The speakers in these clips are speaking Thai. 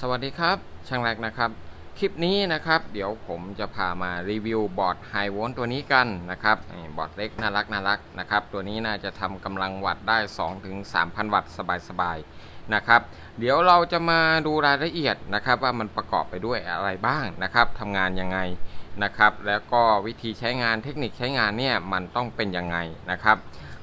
สวัสดีครับ ช่างแรกนะครับ คลิปนี้นะครับ เดี๋ยวผมจะพามารีวิวบอร์ดไฮโวลต์ตัวนี้กันนะครับบอร์ดเล็กน่ารักน่ารักนะครับ ตัวนี้น่าจะทำกำลังวัตต์ได้ 2-3,000 วัตต์สบายๆนะครับ เดี๋ยวเราจะมาดูรายละเอียดนะครับ ว่ามันประกอบไปด้วยอะไรบ้างนะครับทำงานยังไงนะครับ แล้วก็วิธีใช้งานเทคนิคใช้งานเนี่ยมันต้องเป็นยังไงนะครับ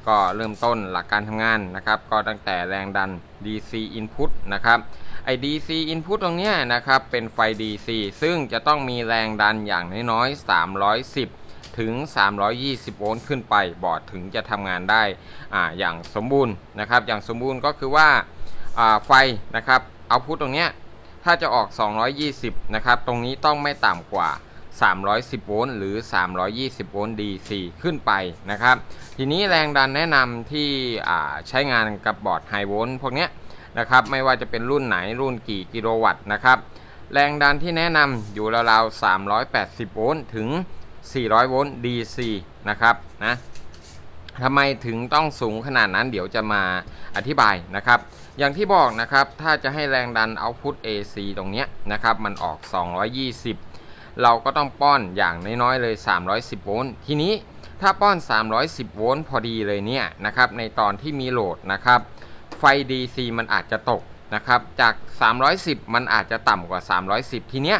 ก็เริ่มต้นหลักการทำงานนะครับ ก็ตั้งแต่แรงดัน DC input นะครับ ไอ้ DC input ตรงเนี้ยนะครับ เป็นไฟ DC ซึ่งจะต้องมีแรงดันอย่างน้อยๆ 310 ถึง 320 โวลต์ขึ้นไป บอร์ดถึงจะทำงานได้อ่าอย่างสมบูรณ์นะครับ อย่างสมบูรณ์ก็คือว่าอ่าไฟนะครับเอาพุทตรงเนี้ยถ้าจะออก 220 นะครับ ตรงนี้ต้องไม่ต่ำกว่า 310 โวลต์หรือ 320 โวลต์ DC ขึ้นไปนะครับ ทีนี้แรงดันแนะนำที่อ่าใช้งานกับบอร์ดไฮโวลต์พวกเนี้ย นะครับไม่ว่าจะเป็นรุ่นไหนรุ่นกี่กิโลวัตต์นะครับแรงดันที่แนะนำอยู่ราวๆ380 โวลต์ถึง 400 โวลต์ DC นะครับนะทำไมถึงต้องสูงขนาดนั้นเดี๋ยวจะมาอธิบายนะครับ อย่างที่บอกนะครับถ้าจะให้แรงดันเอาพุท AC ตรงเนี้ยนะครับมันออก 220 เราก็ต้องป้อนอย่างน้อยๆเลย 310 โวลต์ทีนี้ถ้าป้อน 310 โวลต์พอดีเลยเนี่ยนะครับในตอนที่มีโหลดนะครับ ไฟ DC มันอาจจะตกนะครับ จาก 310 มันอาจจะต่ำกว่า 310 ทีเนี้ย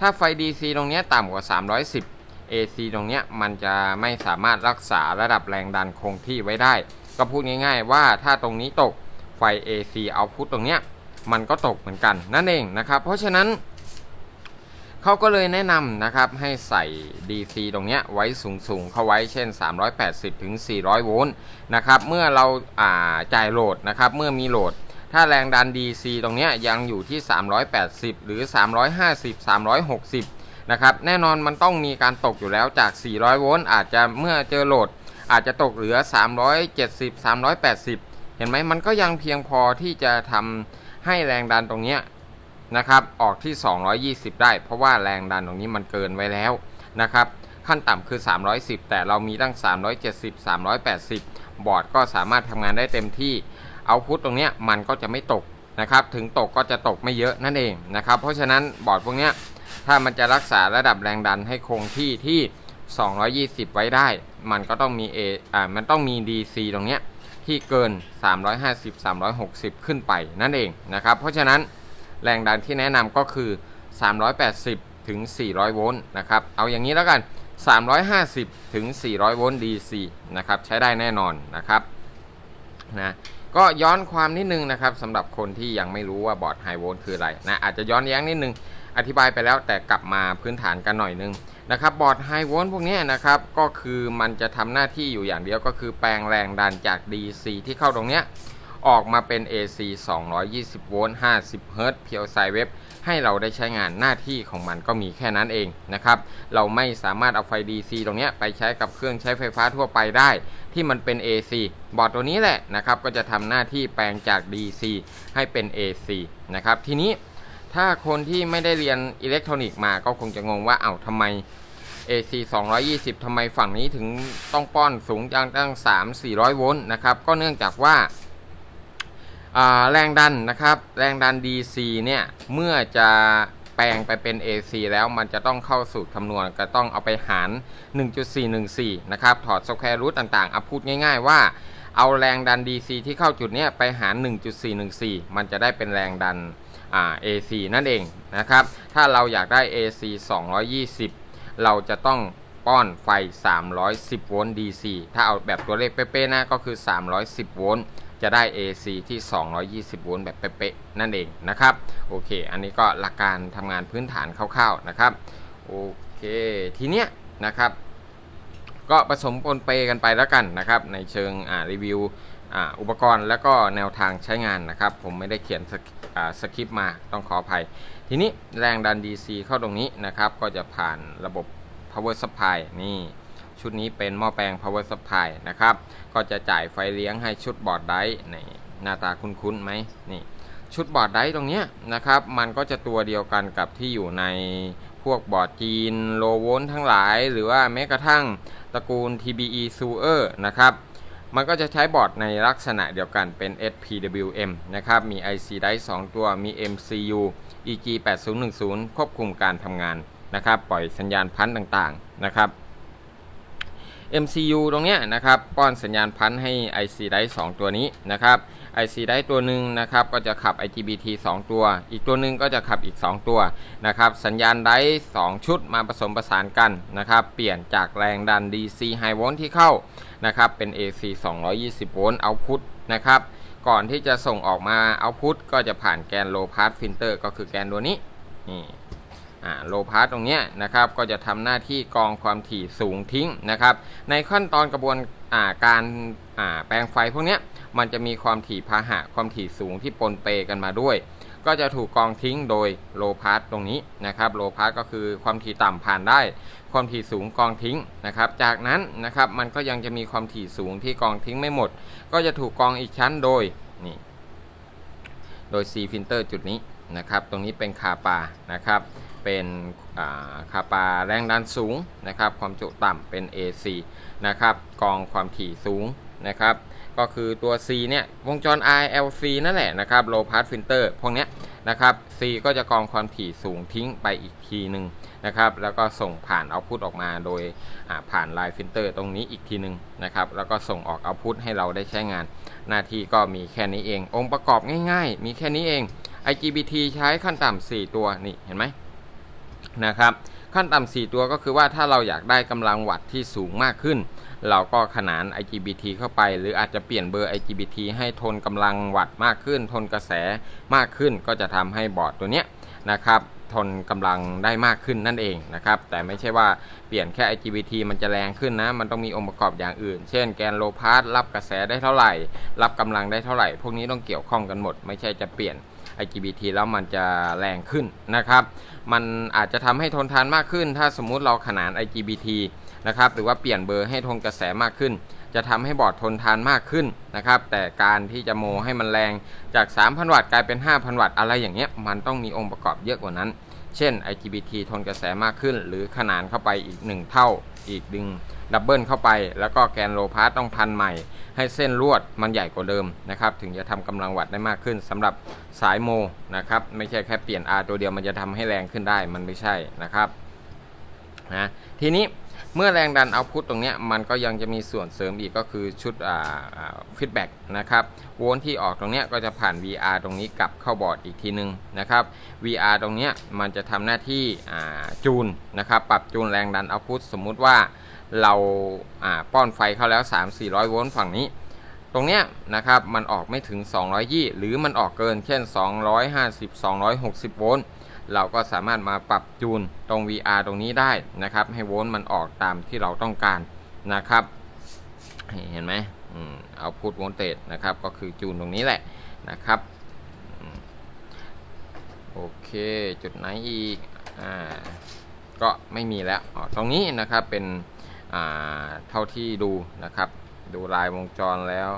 ถ้าไฟ DC ตรงเนี้ยต่ำกว่า 310 AC ตรงเนี้ยมันจะไม่สามารถรักษาระดับแรงดันคงที่ไว้ได้ ก็พูดง่ายๆว่าถ้าตรงนี้ตกไฟ AC เอาพุตตรงเนี้ยมันก็ตกเหมือนกันนั่นเองนะครับ เพราะฉะนั้น เขาก็เลยแนะนำนะครับให้ใส่ DC ตรงนี้ไว้สูงๆ เข้าไว้เช่น 380ถึง400 โวลต์นะครับเมื่อเราาจ่ายโหลดนะครับเมื่อมีโหลด ถ้าแรงดัน DC ตรงนี้ยังอยู่ที่ 380 หรือ 350 360 นะครับแน่นอนมันต้องมีการตกอยู่แล้วจาก 400 โวลต์อาจจะเมื่อเจอโหลด อาจจะตกเหลือ 370 380 เห็นไหมมันก็ยังเพียงพอที่จะทำให้แรงดันตรงนี้ นะครับออกที่ 220 ได้ เพราะว่าแรงดันตรงนี้มันเกินไว้แล้วนะครับขั้นต่ำคือ 310 แต่เรามีตั้ง 370 380 บอร์ดก็สามารถทำงานได้เต็มที่เอาพุทตรงเนี้ยมันก็จะไม่ตกนะครับถึงตกก็จะตกไม่เยอะนั่นเองนะครับเพราะฉะนั้นบอร์ดพวกนี้ถ้ามันจะรักษาระดับแรงดันให้คงที่ที่ 220 ไว้ได้ มันก็ต้องมี A อ่ามันต้องมี DC ตรงเนี้ยที่เกิน 350 360 ขึ้นไปนั่นเองนะครับเพราะฉะนั้น แรงดันที่แนะนำก็คือ 380 ถึง 400 โวลต์นะครับ เอาอย่างนี้แล้วกัน 350 ถึง 400 โวลต์ DC นะครับ ใช้ได้แน่นอนนะครับนะก็ย้อนความนิดนึงนะครับสำหรับคนที่ยังไม่รู้ว่าบอร์ดไฮโวลต์คืออะไรนะอาจจะย้อนแย้งนิดนึงอธิบายไปแล้วแต่กลับมาพื้นฐานกันหน่อยนึงนะครับบอร์ดไฮโวลต์พวกนี้นะครับก็คือมันจะทำหน้าที่อยู่อย่างเดียวก็คือแปลงแรงดันจาก DC ที่เข้าตรงเนี้ย ออกมาเป็น AC 220 โวลต์ 50 เฮิรตซ์เพียวไซเว็บ ให้เราได้ใช้งานหน้าที่ของมันก็มีแค่นั้นเองนะครับ เราไม่สามารถเอาไฟ DC ตรงนี้ไปใช้กับเครื่องใช้ไฟฟ้าทั่วไปได้ ที่มันเป็น AC บอร์ดตัวนี้แหละนะครับ ก็จะทำหน้าที่แปลงจาก DC ให้เป็น AC นะครับ ทีนี้ถ้าคนที่ไม่ได้เรียนอิเล็กทรอนิกส์มาก็คงจะงงว่าเอ้าทำไม AC 220 ทำไมฝั่งนี้ถึงต้องป้อนสูงจังตั้ง 3-400 โวลต์นะครับ ก็เนื่องจากว่า แรงดันนะครับ แรงดัน DC เนี่ย เมื่อจะแปลงไปเป็น AC แล้วมันจะต้องเข้าสูตรคำนวณก็ต้องเอาไปหาร 1.414 นะครับ ถอดสแควร์รูทต่างๆเอาพูดง่ายๆว่าเอาแรงดัน DC ที่เข้าจุดเนี้ยไปหาร 1.414 มันจะได้เป็นแรงดัน AC นั่นเองนะครับ ถ้าเราอยากได้ AC 220 เราจะต้องป้อนไฟ 310 โวลต์ DC ถ้าเอาแบบตัวเลขเป๊ะๆนะก็คือ 310 โวลต์ จะได้ AC ที่ 220 โวลต์แบบเป๊ะๆนั่นเองนะครับ โอเค อันนี้ก็หลักการทำงานพื้นฐานคร่าวๆนะครับ โอเค ทีเนี้ยนะครับ ก็ผสมปนเปกันไปแล้วกันนะครับ ในเชิงรีวิวอ,อุปกรณ์แล้วก็แนวทางใช้งานนะครับ ผมไม่ได้เขียนสสคริปต์มาต้องขออภัย ทีนี้แรงดัน DC เข้าตรงนี้นะครับ ก็จะผ่านระบบ power supply นี่ ชุดนี้เป็นหม้อแปลง power supply นะครับ ก็จะจ่ายไฟเลี้ยงให้ชุดบอร์ดไดร์นี่หน้าตาคุ้นๆไหมนี่ชุดบอร์ดไดร์ตรงนี้นะครับ มันก็จะตัวเดียวกันกับที่อยู่ในพวกบอร์ดจีนโลโวลต์ทั้งหลาย หรือว่าแม้กระทั่งตระกูล TBE Sewer นะครับ มันก็จะใช้บอร์ดในลักษณะเดียวกันเป็น SPWM นะครับ มี IC ได้2ตัว มี MCU EG 8010 ควบคุมการทำงานนะครับ ปล่อยสัญญาณพันธ์ต่างๆนะครับ MCU ตรงเนี้ยนะครับป้อนสัญญาณพันธุ์ให้ IC ได้2ตัวนี้นะครับ IC ได้ตัวหนึ่งนะครับก็จะขับ IGBT 2 ตัว อีกตัวหนึ่งก็จะขับอีก 2 ตัวนะครับสัญญาณได้2ชุดมาผสมประสานกันนะครับเปลี่ยนจากแรงดัน DC High Volt ที่เข้านะครับเป็น AC 220 โวลต์เอาพุทนะครับก่อนที่จะส่งออกมาเอาพุทก็จะผ่านแกน Low Pass Filter ก็คือแกนตัวนี้นี่ โลพาร์ตรงนี้นะครับก็จะทำหน้าที่กรองความถี่สูงทิ้งนะครับ ในขั้นตอนกระบวนการแปลงไฟพวกนี้มันจะมีความถี่พาหะความถี่สูงที่ปนเปกันมาด้วย ก็จะถูกกองทิ้งโดยโลพาร์ตรงนี้นะครับโลพาร์ตก็คือความถี่ต่ำผ่านได้ ความถี่สูงกองทิ้งนะครับ จากนั้นนะครับมันก็ยังจะมีความถี่สูงที่กองทิ้งไม่หมด ก็จะถูกกองอีกชั้นโดยนี่โดย C filter จุดนี้นะครับ ตรงนี้เป็นคาปานะครับ เป็นคาปาแรงดันสูงนะครับ ความจุต่ำเป็น AC นะครับกองความถี่สูงนะครับ ก็คือตัว C เนี่ยวงจร RLC นั่นแหละนะครับ low pass filter พวกเนี้ยนะครับ C ก็จะกองความถี่สูงทิ้งไปอีกทีหนึ่งนะครับแล้วก็ส่งผ่านเอาพุตออกมาโดยผ่านไลน์ฟิลเตอร์ตรงนี้อีกทีหนึ่งนะครับแล้วก็ส่งออกเอาพุตให้เราได้ใช้งาน หน้าที่ก็มีแค่นี้เอง องค์ประกอบง่าย ๆ มีแค่นี้เอง IGBT ใช้ขั้นต่ำ4 ตัวนี่เห็นไหม นะครับ ขั้นต่ำ4ตัวก็คือว่าถ้าเราอยากได้กำลังวัตต์ที่สูงมากขึ้น เราก็ขนาน IGBT เข้าไป หรืออาจจะเปลี่ยนเบอร์ IGBT ให้ทนกำลังวัตต์มากขึ้น ทนกระแสมากขึ้น ก็จะทำให้บอร์ดตัวเนี้ยนะครับทนกำลังได้มากขึ้นนั่นเองนะครับ แต่ไม่ใช่ว่าเปลี่ยนแค่ IGBT มันจะแรงขึ้นนะ มันต้องมีองค์ประกอบอย่างอื่น เช่นแกนโลพาสรับกระแสได้เท่าไหร่ รับกำลังได้เท่าไหร่ พวกนี้ต้องเกี่ยวข้องกันหมด ไม่ใช่จะเปลี่ยน IGBT แล้วมันจะแรงขึ้นนะครับ มันอาจจะทำให้ทนทานมากขึ้น ถ้าสมมุติเราขนาน IGBT นะครับหรือว่าเปลี่ยนเบอร์ให้ทนกระแสมากขึ้น จะทำให้บอร์ดทนทานมากขึ้นนะครับแต่การที่จะโมให้มันแรงจาก 3,000 วัตต์กลายเป็น 5,000 วัตต์อะไรอย่างเงี้ยมันต้องมีองค์ประกอบเยอะกว่านั้น เช่น IGBT ทนกระแสมากขึ้น หรือขนานเข้าไปอีก 1 เท่า อีกดึงดับเบิลเข้าไป แล้วก็แกนโลพาสต้องพันใหม่ ให้เส้นลวดมันใหญ่กว่าเดิมนะครับ ถึงจะทำกำลังวัดได้มากขึ้นสำหรับสายโมนะครับ ไม่ใช่แค่เปลี่ยน R ตัวเดียวมันจะทำให้แรงขึ้นได้มันไม่ใช่นะครับนะทีนี้ เมื่อแรงดันเอาพุตตรงนี้มันก็ยังจะมีส่วนเสริมอีกก็คือชุดฟีดแบ็กนะครับโวลต์ที่ออกตรงนี้ก็จะผ่าน VR ตรงนี้กลับเข้าบอร์ดอีกทีนึงนะครับ VR ตรงนี้มันจะทำหน้าที่จูนนะครับปรับจูนแรงดันเอาพุตสมมุติว่าเราป้อนไฟเข้าแล้ว 3-400 โวลต์ฝั่งนี้ตรงเนี้ยนะครับมันออกไม่ถึง 220 หรือมันออกเกินเช่น 250 260 โวลต์ เราก็สามารถมาปรับจูนตรง VR ตรงนี้ได้นะครับ ให้โวลต์มันออกตามที่เราต้องการนะครับ เห็นไหมเอาพุทโวลเตจนะครับ ก็คือจูนตรงนี้แหละนะครับโอเคจุดไหนอีกอ่าก็ไม่มีแล้วตรงนี้นะครับเป็นเท่าที่ดูนะครับ ดูลายวงจรแล้ว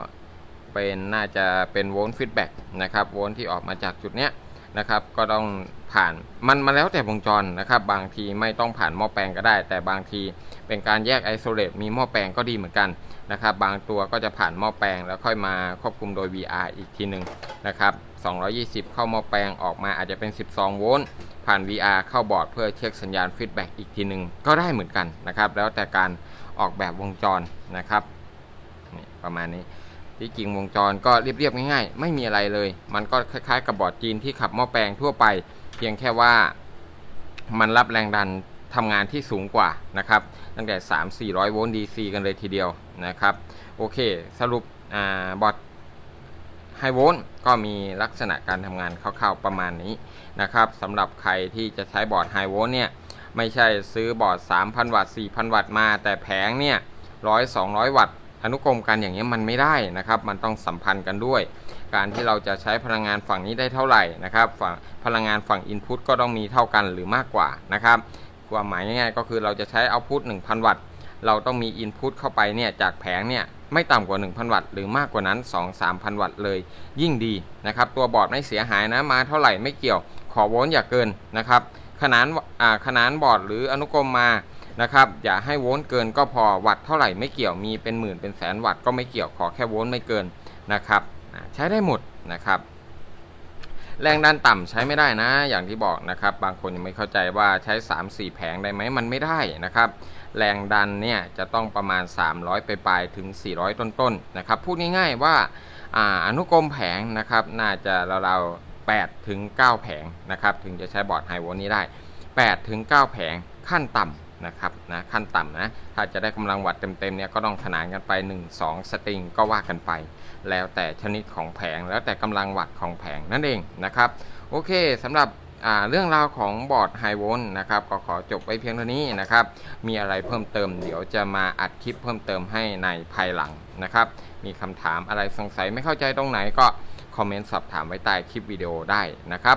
เป็นน่าจะเป็นโวลต์ฟีดแบ็กนะครับโวลต์ที่ออกมาจากจุดเนี้ย นะครับ ก็ต้องผ่านมันมาแล้วแต่วงจรนะครับ บางทีไม่ต้องผ่านหม้อแปลงก็ได้ แต่บางทีเป็นการแยกไอโซเลตมีหม้อแปลงก็ดีเหมือนกันนะครับ บางตัวก็จะผ่านหม้อแปลงแล้วค่อยมาควบคุมโดย VR อีกทีหนึ่งนะครับ220 เข้าหม้อแปลงออกมาอาจจะเป็น 12 โวลต์ผ่าน VR เข้าบอร์ดเพื่อเช็คสัญญาณฟีดแบ็กอีกทีหนึ่งก็ได้เหมือนกันนะครับ แล้วแต่การออกแบบวงจรนะครับประมาณนี้ ที่จริงวงจรก็เรียบๆง่ายๆ ไม่มีอะไรเลย มันก็คล้ายๆ กับบอร์ดจีนที่ขับหม้อแปลงทั่วไป เพียงแค่ว่ามันรับแรงดันทำงานที่สูงกว่านะครับ ตั้งแต่ 3-400 โวลต์ DC กันเลยทีเดียวนะครับ โอเค สรุปบอร์ดไฮโวลต์ก็มีลักษณะการทำงานคร่าวๆประมาณนี้นะครับสำหรับใครที่จะใช้บอร์ดไฮโวลต์เนี่ยไม่ใช่ซื้อบอร์ด 3,000 วัตต์ 4,000 วัตต์มา แต่แผงเนี่ย100 200 วัตต์ อนุกรมกันอย่างนี้มันไม่ได้นะครับ มันต้องสัมพันธ์กันด้วย การที่เราจะใช้พลังงานฝั่งนี้ได้เท่าไหร่นะครับฝั่งพลังงานฝั่งอินพุตก็ต้องมีเท่ากันหรือมากกว่านะครับความหมายง่ายๆก็คือเราจะใช้เอาพุต1,000 วัตต์ เราต้องมีอินพุตเข้าไปเนี่ยจากแผงเนี่ยไม่ต่ำกว่า 1,000 วัตต์หรือมากกว่านั้น 2-3,000 วัตต์เลย ยิ่งดีนะครับ ตัวบอร์ดไม่เสียหายนะมาเท่าไหร่ไม่เกี่ยว ขอโวลต์อย่าเกินนะครับขนานขนานบอร์ดหรืออนุกรมมา นะครับอย่าให้โวลต์เกินก็พอวัตต์เท่าไหร่ไม่เกี่ยวมีเป็นหมื่นเป็นแสนวัตต์ก็ไม่เกี่ยวขอแค่โวลต์ไม่เกินนะครับใช้ได้หมดนะครับแรงดันต่ำใช้ไม่ได้นะ อย่างที่บอกนะครับ บางคนยังไม่เข้าใจว่าใช้ 3-4 แผงได้ไหมมันไม่ได้นะครับ แรงดันเนี่ยจะต้องประมาณ 300 ไปปลายถึง 400 ต้นๆนนะครับ พูดง่ายๆว่าอ่าอนุกรมแผงนะครับ น่าจะเราวๆ8ถึง 9 แผงนะครับ ถึงจะใช้บอร์ดไฮโวลต์นี้ได้ 8 ถึง 9 แผงขั้นต่ำ นะครับนะขั้นต่ำนะถ้าจะได้กำลังวัตต์เต็มๆเนี่ยก็ต้องขนานกันไป 1 2 สตริงก็ว่ากันไป แล้วแต่ชนิดของแผงแล้วแต่กำลังวัตต์ของแผงนั่นเองนะครับโอเคสำหรับเรื่องราวของบอร์ดไฮโวล์นะครับก็ขอจบไว้เพียงเท่านี้นะครับมีอะไรเพิ่มเติม เดี๋ยวจะมาอัดคลิปเพิ่มเติมให้ในภายหลังนะครับมีคำถามอะไรสงสัยไม่เข้าใจตรงไหนก็คอมเมนต์สอบถามไว้ใต้คลิปวิดีโอได้นะครับ